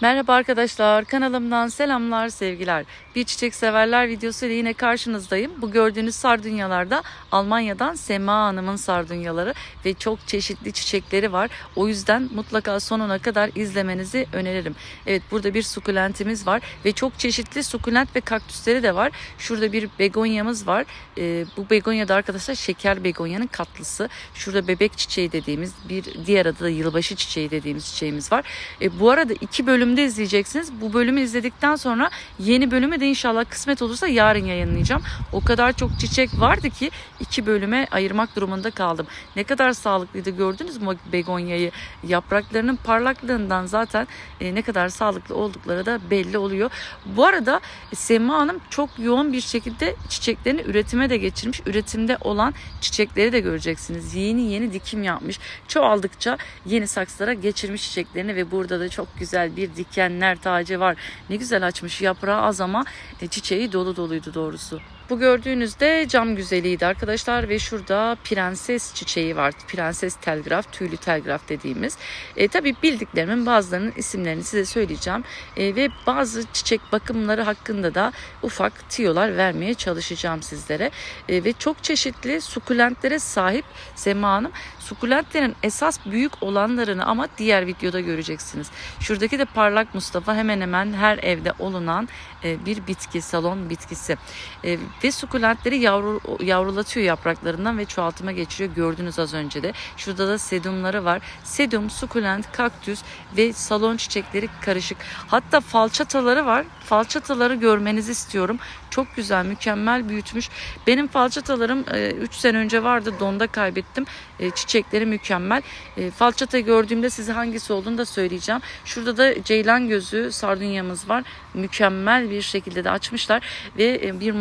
Merhaba arkadaşlar, kanalımdan selamlar, sevgiler. Bir çiçek severler videosu ile yine karşınızdayım. Bu gördüğünüz sardunyalarda Almanya'dan Sema Hanım'ın sardunyaları ve çok çeşitli çiçekleri var. O yüzden mutlaka sonuna kadar izlemenizi öneririm. Evet burada bir sukulentimiz var ve çok çeşitli sukulent ve kaktüsleri de var. Şurada bir begonyamız var. Ee, bu begonya da arkadaşlar şeker begonyanın katlısı. Şurada bebek çiçeği dediğimiz bir diğer adı da yılbaşı çiçeği dediğimiz çiçeğimiz var. E, bu arada iki bölümde izleyeceksiniz. Bu bölümü izledikten sonra yeni bölümü de inşallah kısmet olursa yarın yayınlayacağım. O kadar çok çiçek vardı ki iki bölüme ayırmak durumunda kaldım. Ne kadar sağlıklıydı gördünüz mü begonyayı? Yapraklarının parlaklığından zaten e, ne kadar sağlıklı oldukları da belli oluyor. Bu arada Sema Hanım çok yoğun bir şekilde çiçeklerini üretime de geçirmiş. Üretimde olan çiçekleri de göreceksiniz. Yeni yeni dikim yapmış. Çoğaldıkça yeni saksılara geçirmiş çiçeklerini ve burada da çok güzel bir dikenler tacı var. Ne güzel açmış yaprağı az ama e, çiçeği dolu doluydu doğrusu. Bu gördüğünüzde cam güzeliydi arkadaşlar ve şurada prenses çiçeği var. Prenses telgraf, tüylü telgraf dediğimiz. E, tabii bildiklerimin bazılarının isimlerini size söyleyeceğim. E, ve bazı çiçek bakımları hakkında da ufak tiyolar vermeye çalışacağım sizlere. E, ve çok çeşitli sukulentlere sahip Sema Hanım. Sukulentlerin esas büyük olanlarını ama diğer videoda göreceksiniz. Şuradaki de parlak Mustafa hemen hemen her evde olunan e, bir bitki, salon bitkisi. E, ve sukulentleri yavru, yavrulatıyor yapraklarından ve çoğaltıma geçiriyor. Gördünüz az önce de. Şurada da sedumları var. Sedum, sukulent, kaktüs ve salon çiçekleri karışık. Hatta falçataları var. Falçataları görmenizi istiyorum. Çok güzel, mükemmel büyütmüş. Benim falçatalarım 3 sene önce vardı. Donda kaybettim. E, çiçekleri mükemmel. E, falçata gördüğümde size hangisi olduğunu da söyleyeceğim. Şurada da ceylan gözü sardunyamız var. Mükemmel bir şekilde de açmışlar ve e, bir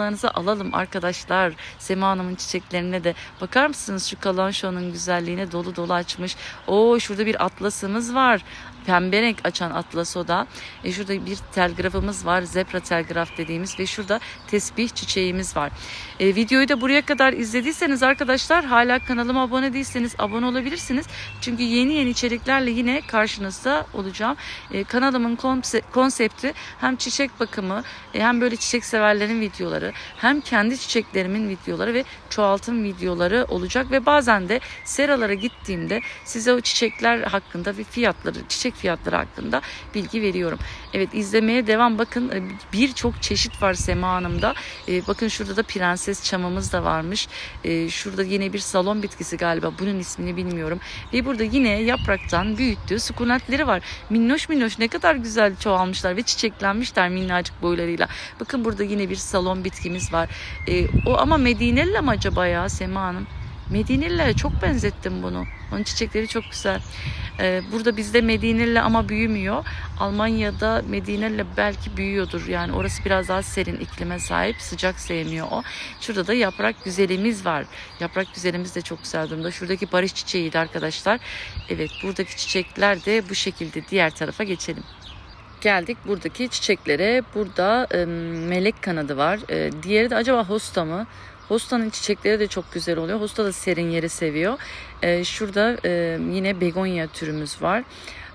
maşallahınızı alalım arkadaşlar. Sema Hanım'ın çiçeklerine de bakar mısınız şu kalanşonun güzelliğine dolu dolu açmış. Oo şurada bir atlasımız var. Pembe renk açan atlas o da. E, şurada bir telgrafımız var. Zebra telgraf dediğimiz ve şurada tesbih çiçeğimiz var. E, videoyu da buraya kadar izlediyseniz arkadaşlar hala kanalıma abone değilseniz abone olabilirsiniz. Çünkü yeni yeni içeriklerle yine karşınızda olacağım. E, kanalımın konse- konsepti hem çiçek bakımı e, hem böyle çiçek severlerin videoları hem kendi çiçeklerimin videoları ve çoğaltım videoları olacak ve bazen de seralara gittiğimde size o çiçekler hakkında ve fiyatları, çiçek fiyatları hakkında bilgi veriyorum. Evet izlemeye devam. Bakın e, birçok çeşit var Sema Hanım'da. E, bakın şurada da prenses çamımız da varmış. E, şurada yine bir salon bitkisi galiba. Bunun ismini bilmiyorum. Ve burada yine yapraktan büyüttüğü sukulentleri var. Minnoş minnoş ne kadar güzel çoğalmışlar ve çiçeklenmişler minnacık boylarıyla. Bakın burada yine bir salon bitkimiz var. O ama Medineli mi acaba ya Sema Hanım? Medineli'ye çok benzettim bunu. Onun çiçekleri çok güzel. Ee, burada bizde Medineli ama büyümüyor. Almanya'da Medineli belki büyüyordur. Yani orası biraz daha serin iklime sahip. Sıcak sevmiyor o. Şurada da yaprak güzelimiz var. Yaprak güzelimiz de çok güzel durumda. Şuradaki barış çiçeğiydi arkadaşlar. Evet buradaki çiçekler de bu şekilde. Diğer tarafa geçelim geldik buradaki çiçeklere. Burada e, melek kanadı var. E, diğeri de acaba hosta mı? Hosta'nın çiçekleri de çok güzel oluyor. Hosta da serin yeri seviyor. E, şurada e, yine begonya türümüz var.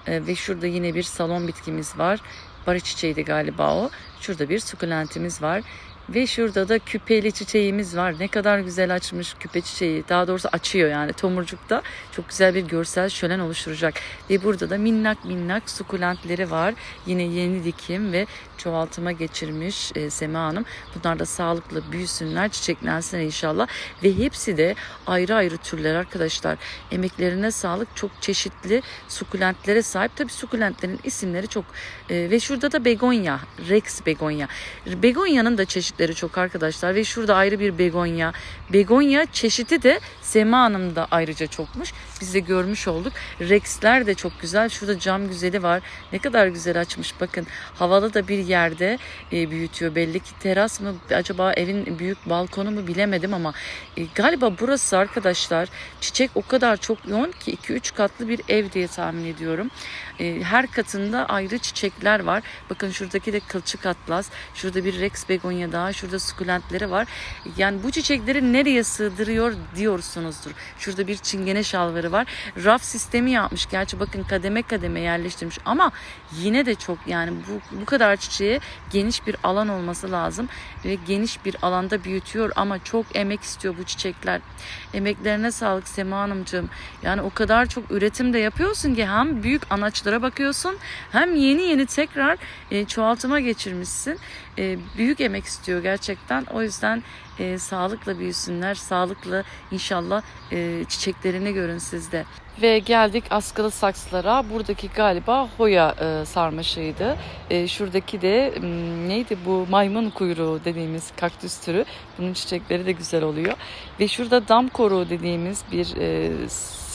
E, ve şurada yine bir salon bitkimiz var. Barı çiçeğiydi galiba o. Şurada bir sukulentimiz var. Ve şurada da küpeli çiçeğimiz var. Ne kadar güzel açmış küpe çiçeği. Daha doğrusu açıyor yani tomurcukta. Çok güzel bir görsel şölen oluşturacak. Ve burada da minnak minnak sukulentleri var. Yine yeni dikim ve çoğaltıma geçirmiş e, Sema Hanım. Bunlar da sağlıklı büyüsünler, çiçeklensin inşallah. Ve hepsi de ayrı ayrı türler arkadaşlar. Emeklerine sağlık. Çok çeşitli sukulentlere sahip. Tabii sukulentlerin isimleri çok. E, ve şurada da begonya, Rex begonya. Begonya'nın da çeşitleri çok arkadaşlar. Ve şurada ayrı bir begonya. Begonya çeşidi de Sema Hanım'da ayrıca çokmuş. Biz de görmüş olduk. Rex'ler de çok güzel. Şurada cam güzeli var. Ne kadar güzel açmış bakın. Havalı da bir yerde e, büyütüyor. Belli ki teras mı acaba evin büyük balkonu mu bilemedim ama e, galiba burası arkadaşlar çiçek o kadar çok yoğun ki 2-3 katlı bir ev diye tahmin ediyorum. E, her katında ayrı çiçekler var. Bakın şuradaki de kılçık atlas. Şurada bir Rex begonya daha Daha şurada sukulentleri var. Yani bu çiçekleri nereye sığdırıyor diyorsunuzdur. Şurada bir çingene şalvarı var. Raf sistemi yapmış. Gerçi bakın kademe kademe yerleştirmiş ama yine de çok yani bu, bu kadar çiçeğe geniş bir alan olması lazım ve geniş bir alanda büyütüyor ama çok emek istiyor bu çiçekler. Emeklerine sağlık Sema Hanımcığım. Yani o kadar çok üretim de yapıyorsun ki hem büyük anaçlara bakıyorsun hem yeni yeni tekrar e, çoğaltıma geçirmişsin. E, büyük emek istiyor gerçekten. O yüzden e, sağlıkla büyüsünler. Sağlıklı inşallah e, çiçeklerini görün sizde. Ve geldik askılı saksılara. Buradaki galiba hoya e, sarmaşığıydı. E, şuradaki de neydi bu maymun kuyruğu dediğimiz kaktüs türü. Bunun çiçekleri de güzel oluyor. Ve şurada dam koruğu dediğimiz bir e,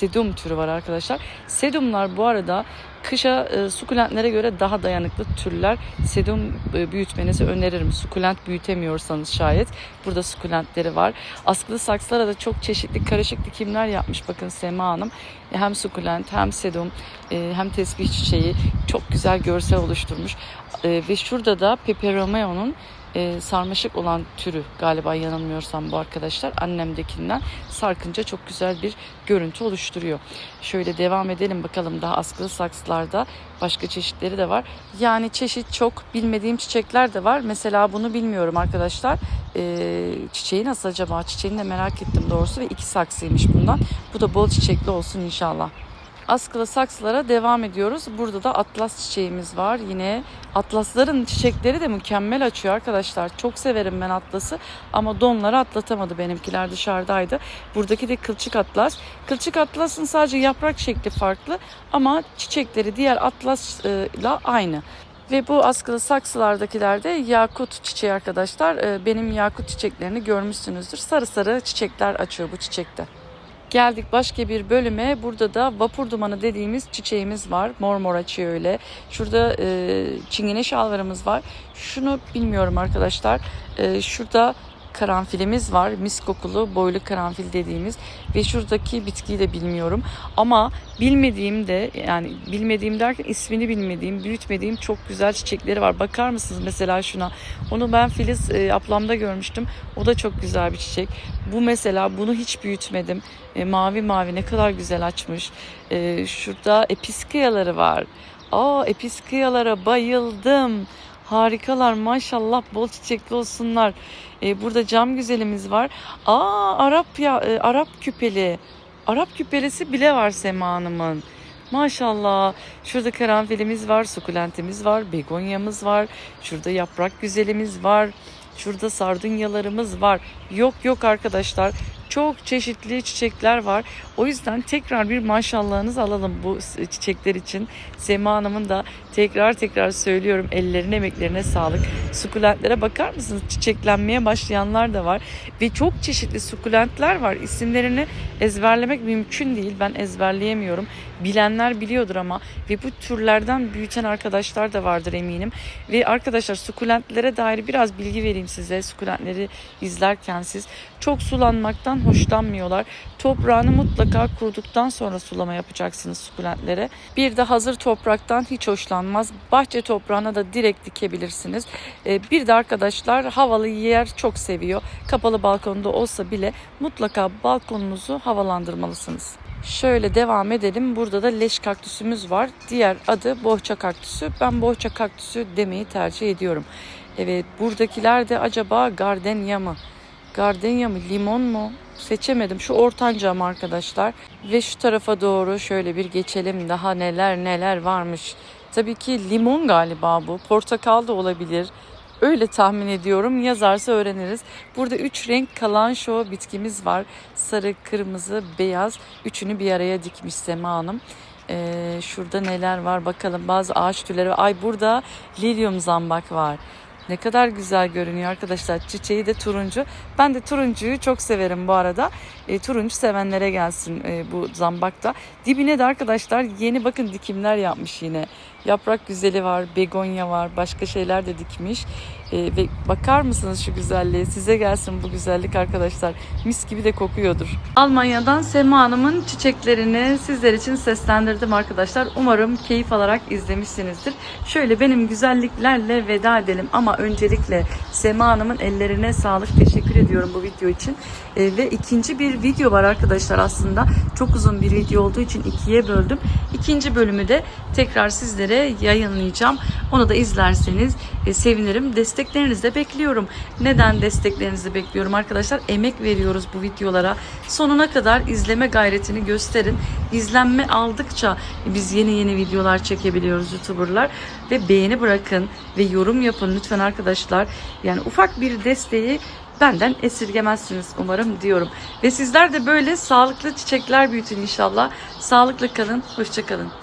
sedum türü var arkadaşlar. Sedumlar bu arada kışa e, sukulentlere göre daha dayanıklı türler. Sedum e, büyütmenizi öneririm. Sukulent büyütemiyorsanız şayet. Burada sukulentleri var. Askılı saksılara da çok çeşitli karışık dikimler yapmış. Bakın Sema Hanım hem sukulent hem sedum e, hem tesbih çiçeği çok güzel görsel oluşturmuş. E, ve şurada da Pepe Romeo'nun e, sarmaşık olan türü galiba yanılmıyorsam bu arkadaşlar annemdekinden sarkınca çok güzel bir görüntü oluşturuyor. Şöyle devam edelim bakalım daha askılı saksılarda başka çeşitleri de var. Yani çeşit çok bilmediğim çiçekler de var. Mesela bunu bilmiyorum arkadaşlar. E, çiçeği nasıl acaba? Çiçeğini de merak ettim doğrusu ve iki saksıymış bundan. Bu da bol çiçekli olsun inşallah askılı saksılara devam ediyoruz. Burada da atlas çiçeğimiz var. Yine atlasların çiçekleri de mükemmel açıyor arkadaşlar. Çok severim ben atlası ama donları atlatamadı benimkiler dışarıdaydı. Buradaki de kılçık atlas. Kılçık atlasın sadece yaprak şekli farklı ama çiçekleri diğer atlasla aynı. Ve bu askılı saksılardakiler de yakut çiçeği arkadaşlar. Ee, Benim yakut çiçeklerini görmüşsünüzdür. Sarı sarı çiçekler açıyor bu çiçekte. Geldik başka bir bölüme. Burada da vapur dumanı dediğimiz çiçeğimiz var. Mor mor açıyor öyle. Şurada e, çingene şalvarımız var. Şunu bilmiyorum arkadaşlar. E, şurada karanfilimiz var. Mis kokulu boylu karanfil dediğimiz ve şuradaki bitkiyi de bilmiyorum. Ama bilmediğim de yani bilmediğim derken ismini bilmediğim, büyütmediğim çok güzel çiçekleri var. Bakar mısınız mesela şuna? Onu ben Filiz e, ablamda görmüştüm. O da çok güzel bir çiçek. Bu mesela bunu hiç büyütmedim. E, mavi mavi ne kadar güzel açmış. E, şurada episkiyaları var. Aa episkiyalara bayıldım. Harikalar maşallah bol çiçekli olsunlar. Ee, burada cam güzelimiz var. Aa Arap ya e, Arap küpeli. Arap küpelisi bile var Sema Hanım'ın. Maşallah. Şurada karanfilimiz var, sukulentimiz var, begonyamız var. Şurada yaprak güzelimiz var. Şurada sardunyalarımız var. Yok yok arkadaşlar. Çok çeşitli çiçekler var. O yüzden tekrar bir maşallahınızı alalım bu çiçekler için. Sema Hanım'ın da tekrar tekrar söylüyorum ellerine emeklerine sağlık. Sukulentlere bakar mısınız? Çiçeklenmeye başlayanlar da var. Ve çok çeşitli sukulentler var. İsimlerini ezberlemek mümkün değil. Ben ezberleyemiyorum. Bilenler biliyordur ama ve bu türlerden büyüten arkadaşlar da vardır eminim. Ve arkadaşlar sukulentlere dair biraz bilgi vereyim size. Sukulentleri izlerken siz çok sulanmaktan hoşlanmıyorlar. Toprağını mutlaka kuruduktan sonra sulama yapacaksınız sukulentlere. Bir de hazır topraktan hiç hoşlanmaz. Bahçe toprağına da direkt dikebilirsiniz. Ee, Bir de arkadaşlar havalı yer çok seviyor. Kapalı balkonda olsa bile mutlaka balkonunuzu havalandırmalısınız. Şöyle devam edelim. Burada da leş kaktüsümüz var. Diğer adı bohça kaktüsü. Ben bohça kaktüsü demeyi tercih ediyorum. Evet buradakiler de acaba gardenya mı? Gardenya mı? Limon mu? Seçemedim. Şu ortanca mı arkadaşlar? Ve şu tarafa doğru şöyle bir geçelim. Daha neler neler varmış. Tabii ki limon galiba bu. Portakal da olabilir. Öyle tahmin ediyorum. Yazarsa öğreniriz. Burada üç renk kalanşo bitkimiz var. Sarı, kırmızı, beyaz. Üçünü bir araya dikmiş Sema Hanım. Ee, şurada neler var bakalım. Bazı ağaç türleri. Ay burada lilyum zambak var. Ne kadar güzel görünüyor arkadaşlar. Çiçeği de turuncu. Ben de turuncuyu çok severim bu arada. E, turuncu sevenlere gelsin e, bu zambakta. Dibine de arkadaşlar yeni bakın dikimler yapmış yine. Yaprak güzeli var, begonya var, başka şeyler de dikmiş. Ee, ve bakar mısınız şu güzelliğe? Size gelsin bu güzellik arkadaşlar. Mis gibi de kokuyordur. Almanya'dan Sema Hanım'ın çiçeklerini sizler için seslendirdim arkadaşlar. Umarım keyif alarak izlemişsinizdir. Şöyle benim güzelliklerle veda edelim ama öncelikle Sema Hanım'ın ellerine sağlık. Teşekkür ediyorum bu video için. Ee, ve ikinci bir video var arkadaşlar aslında. Çok uzun bir video olduğu için ikiye böldüm. İkinci bölümü de tekrar sizlere yayınlayacağım. Onu da izlerseniz e, sevinirim. Desteklerinizi de bekliyorum. Neden desteklerinizi bekliyorum arkadaşlar? Emek veriyoruz bu videolara. Sonuna kadar izleme gayretini gösterin. İzlenme aldıkça biz yeni yeni videolar çekebiliyoruz YouTuber'lar. Ve beğeni bırakın ve yorum yapın lütfen arkadaşlar. Yani ufak bir desteği benden esirgemezsiniz umarım diyorum. Ve sizler de böyle sağlıklı çiçekler büyütün inşallah. Sağlıklı kalın, hoşça kalın.